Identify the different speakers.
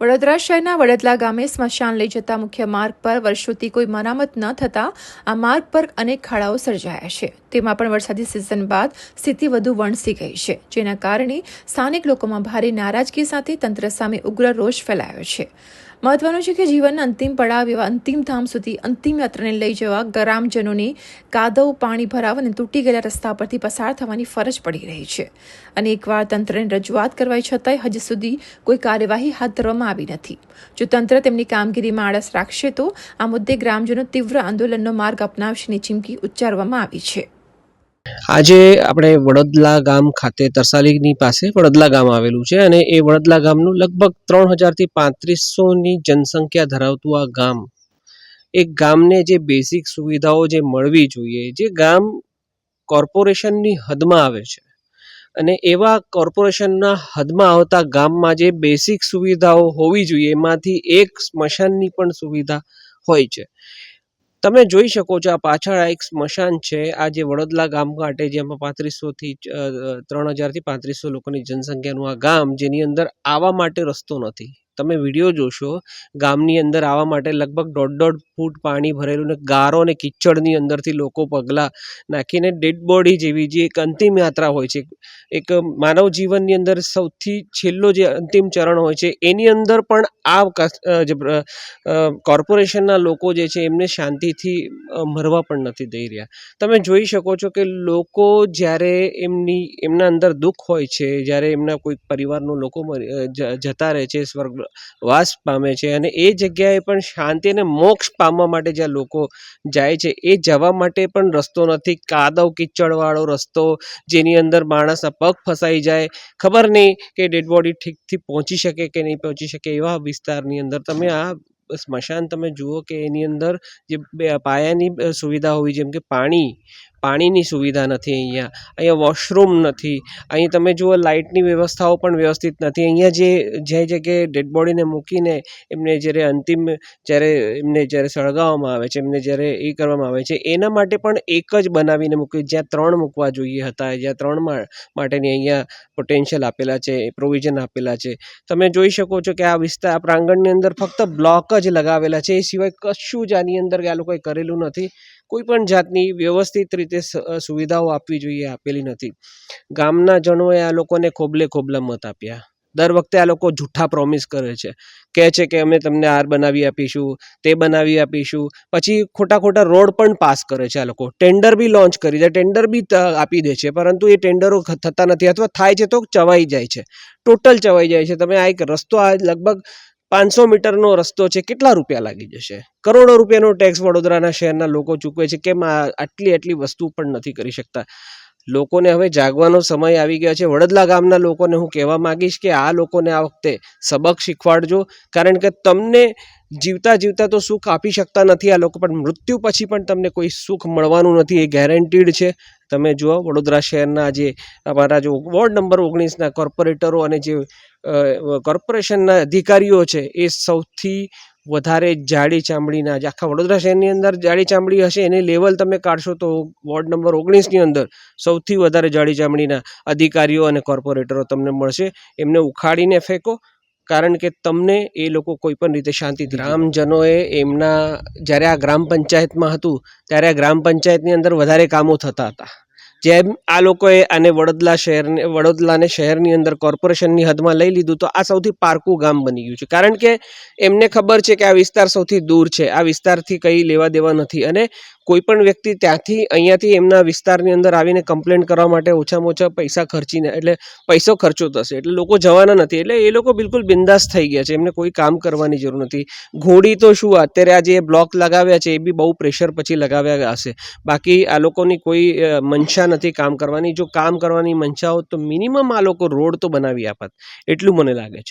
Speaker 1: વડોદરા શહેરના વડદલા ગામે સ્મશાન લઈ જતા મુખ્ય માર્ગ પર વર્ષોથી કોઈ મરામત ન થતા આ માર્ગ પર અનેક ખાડાઓ સર્જાયા છે. તેમાં પણ વરસાદી સિઝન બાદ સ્થિતિ વધુ વણસી ગઈ છે. જેના કારણે સ્થાનિક લોકોમાં ભારે નારાજગી સાથે તંત્ર સામે ઉગ્ર રોષ ફેલાયો છે. મહત્વનું છે કે જીવનના અંતિમ પડાવ એવા અંતિમ ધામ સુધી અંતિમ યાત્રાને લઈ જવા ગ્રામજનોને કાદવ, પાણી ભરાવ અને તૂટી ગયેલા રસ્તા પરથી પસાર થવાની ફરજ પડી રહી છે. અને એકવાર તંત્રને રજૂઆત કરવા છતાંય હજી સુધી કોઈ કાર્યવાહી હાથ ધરવામાં આવી નથી. જો તંત્ર તેમની કામગીરીમાં આળસ રાખશે તો આ મુદ્દે ગ્રામજનો તીવ્ર આંદોલનનો માર્ગ અપનાવશેની ચીમકી ઉચ્ચારવામાં આવી છે.
Speaker 2: આજે આપણે વડોદરા ગામ ખાતે તરસાલીની પાસે વડોદરા ગામ આવેલું છે અને એ વડોદરા ગામનું લગભગ ત્રણ હજારથી પાંત્રીસોની જનસંખ્યા ધરાવતું આ ગામ. એક ગામને જે બેઝિક સુવિધાઓ જે મળવી જોઈએ, જે ગામ કોર્પોરેશનની હદમાં આવે છે અને એવા કોર્પોરેશનના હદમાં આવતા ગામમાં જે બેઝિક સુવિધાઓ હોવી જોઈએ, એમાંથી એક સ્મશાનની પણ સુવિધા હોય છે. તમે જોઈ શકો છો આ પાછળ આ એક સ્મશાન છે. આ જે વડોદલા ગામ માટે જેમાં પાંત્રીસોથી ત્રણ હજારથી પાંત્રીસો લોકોની જનસંખ્યાનું આ ગામ, જેની અંદર આવવા માટે રસ્તો નથી. તમે વીડિયો જોશો, ગામની અંદર આવવા માટે લગભગ દોઢ દોઢ ફૂટ પાણી ભરેલું ને ગારો અને કિચડની અંદરથી લોકો પગલાં નાખીને ડેડ બોડી જેવી જે એક અંતિમ યાત્રા હોય છે, એક માનવ જીવનની અંદર સૌથી છેલ્લો જે અંતિમ ચરણ હોય છે, એની અંદર પણ આ જે કોર્પોરેશનના લોકો જે છે એમને શાંતિથી મરવા પણ નથી દઈ રહ્યા. તમે જોઈ શકો છો કે લોકો જ્યારે એમની, એમના અંદર દુઃખ હોય છે, જ્યારે એમના કોઈ પરિવારનો લોકો જતા રહે છે સ્વર્ગવાસ પામે છે અને એ જગ્યાએ પણ શાંતિ અને મોક્ષ પામવા માટે જ્યાં લોકો જાય છે, એ જવા માટે પણ રસ્તો નથી. કાદવ કિચડવાળો રસ્તો જેની અંદર માણસના પગ ફસાઈ જાય. ખબર નહીં કે ડેડ બોડી ઠીકથી પહોંચી શકે કે નહીં પહોંચી શકે એવા વિસ્તારની અંદર. તમે આ સ્મશાન તમે જુઓ કે એની અંદર જે પાયાની સુવિધા હોવી જેમ કે પાણી પાણીની સુવિધા નથી અહીંયા અહીંયા વોશરૂમ નથી, અહીં તમે જુઓ લાઇટની વ્યવસ્થાઓ પણ વ્યવસ્થિત નથી. અહીંયા જે જે જગ્યાએ ડેડ બોડીને મૂકીને એમને જ્યારે અંતિમ, જ્યારે એમને જ્યારે સળગાવવામાં આવે છે, એમને જ્યારે એ કરવામાં આવે છે, એના માટે પણ એક જ બનાવીને મૂકી જ્યાં ત્રણ મૂકવા જોઈએ હતા, જ્યાં ત્રણ માટેની અહીંયા પોટેન્શિયલ આપેલા છે પ્રોવિઝન આપેલા છે. તમે જોઈ શકો છો કે આ વિસ્તાર આ પ્રાંગણની અંદર ફક્ત બ્લોક જ લગાવેલા છે, એ સિવાય કશું જ આની અંદર આ લોકોએ કરેલું નથી. કોઈ પણ જાતની વ્યવસ્થિત રીતે સુવિધાઓ આપવી જોઈએ, આપેલી નથી. ગામના જણોએ આ લોકોને ખોબલે ખોબલા મત આપ્યા. દર વખતે આ લોકો જૂઠા પ્રોમિસ કરે છે. કહે છે કે અમે તમને આર બનાવી આપીશું, તે બનાવી આપીશું. પછી ખોટા ખોટા રોડ પણ પાસ કરે છે આ લોકો. ટેન્ડર બી લોન્ચ કરી દે ટેન્ડર બી આપી દે છે. પરંતુ એ ટેન્ડરો થતા નથી અથવા થાય છે તો ચવાઈ જાય છે. ટોટલ ચવાઈ જાય છે. તમે આ એક રસ્તો આ લગભગ પાંચસો મીટરનો રસ્તો છે, કેટલા રૂપિયા લાગી જશે? કરોડો રૂપિયાનો ટેક્સ વડોદરાના શહેરના લોકો ચૂકવે છે કેમ આટલી આટલી વસ્તુ પણ નથી કરી શકતા. લોકોને હવે જાગવાનો સમય આવી ગયો છે. વડદલા ગામના લોકોને હું કહેવા માંગીશ કે આ લોકોને આ વખતે સબક શીખવાડજો, કારણ કે તમને જીવતા જીવતા તો સુખ આપી શકતા નથી આ લોકો, પણ મૃત્યુ પછી પણ તમને કોઈ સુખ મળવાનું નથી, એ ગેરંટીડ છે. તમે જુઓ, વડોદરા શહેરના જે અમારા જો વોર્ડ નંબર ઓગણીસના કોર્પોરેટરો અને જે કોર્પોરેશનના અધિકારીઓ છે, એ સૌથી વધારે જાડી ચામડીના જે આખા વડોદરા શહેરની અંદર જાડી ચામડી હશે, એની લેવલ તમે કાઢશો તો વોર્ડ નંબર ઓગણીસની અંદર સૌથી વધારે જાડી ચામડીના અધિકારીઓ અને કોર્પોરેટરો તમને મળશે. એમને ઉખાડીને ફેંકો કારણ કે તમને એ લોકો કોઈ પણ રીતે શાંતિ ગ્રામજનોએ એમના, જ્યારે આ ગ્રામ પંચાયતમાં હતું, ત્યારે આ ગ્રામ પંચાયતની અંદર વધારે કામો થતા હતા. જેમ આ લોકોએ આને વડોદરા શહેરને, વડોદરાને શહેરની અંદર કોર્પોરેશનની હદમાં લઈ લીધું, તો આ સૌથી પારકું ગામ બની ગયું છે. કારણ કે એમને ખબર છે કે આ વિસ્તાર સૌથી દૂર છે. આ વિસ્તારથી કંઈ લેવા દેવા નથી. અને કોઈ પણ વ્યક્તિ ત્યાંથી અહીંયાથી એમના વિસ્તારની અંદર આવીને કમ્પ્લેન કરવા માટે ઓછામાં ઓછા પૈસા ખર્ચીને, એટલે પૈસો ખર્ચો થશે. એટલે લોકો જવાના નથી. એટલે એ લોકો બિલકુલ બિંદાસ થઈ ગયા છે. એમને કોઈ કામ કરવાની જરૂર નથી. ઘોડી તો શું અત્યારે આ જે બ્લોક લગાવ્યા છે, એ બી બહુ પ્રેશર પછી લગાવ્યા હશે. બાકી આ લોકોની કોઈ મંશા નથી કામ કરવાની. જો કામ કરવાની મંશા હોત તો મિનિમમ આ લોકો રોડ તો બનાવી આપત. એટલું મને લાગે છે.